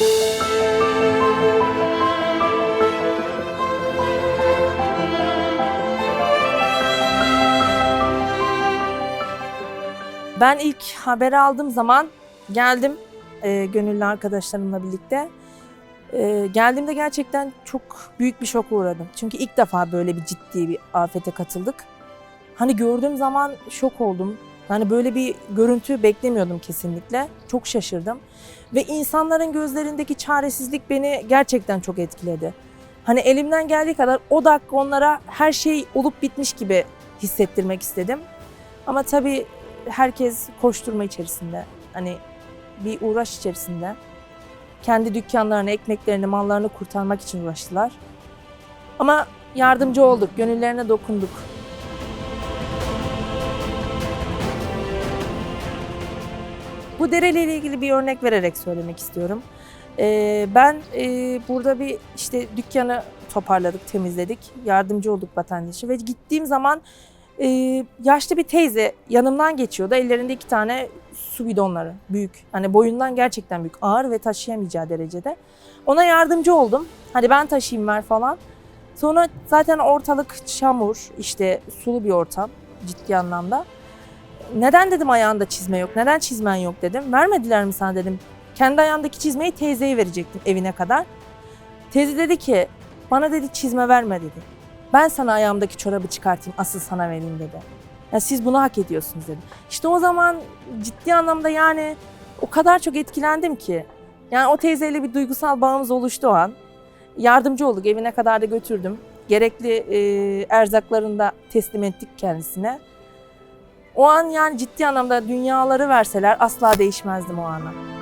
Ben ilk haberi aldığım zaman geldim e, gönüllü arkadaşlarımla birlikte. E, geldiğimde gerçekten çok büyük bir şoka uğradım. Çünkü ilk defa böyle bir ciddi bir afete katıldık. Hani gördüğüm zaman şok oldum. Yani böyle bir görüntü beklemiyordum kesinlikle. Çok şaşırdım. Ve insanların gözlerindeki çaresizlik beni gerçekten çok etkiledi. Hani elimden geldiği kadar o dakika onlara her şey olup bitmiş gibi hissettirmek istedim. Ama tabii herkes koşturma içerisinde. Hani bir uğraş içerisinde. Kendi dükkanlarını, ekmeklerini, mallarını kurtarmak için uğraştılar. Ama yardımcı olduk, gönüllerine dokunduk. Bu dereyle ilgili bir örnek vererek söylemek istiyorum. Ee, ben e, burada bir işte dükkanı toparladık, temizledik, yardımcı olduk vatandaşı ve gittiğim zaman e, yaşlı bir teyze yanımdan geçiyordu. Ellerinde iki tane su bidonları büyük. Hani boyundan gerçekten büyük. Ağır ve taşıyamayacağı derecede. Ona yardımcı oldum. Hadi ben taşıyayım ver falan. Sonra zaten ortalık çamur, işte sulu bir ortam ciddi anlamda. Neden dedim ayağında çizme yok, neden çizmen yok dedim. Vermediler mi sana dedim. Kendi ayağındaki çizmeyi teyzeye verecektim evine kadar. Teyze dedi ki bana dedi çizme verme dedi. Ben sana ayağımdaki çorabı çıkartayım asıl sana vereyim dedi. Ya siz bunu hak ediyorsunuz dedi. İşte o zaman ciddi anlamda yani o kadar çok etkilendim ki. Yani o teyzeyle bir duygusal bağımız oluştu o an. Yardımcı olduk evine kadar da götürdüm. Gerekli e, erzaklarını da teslim ettik kendisine. O an yani ciddi anlamda dünyaları verseler asla değişmezdim o ana.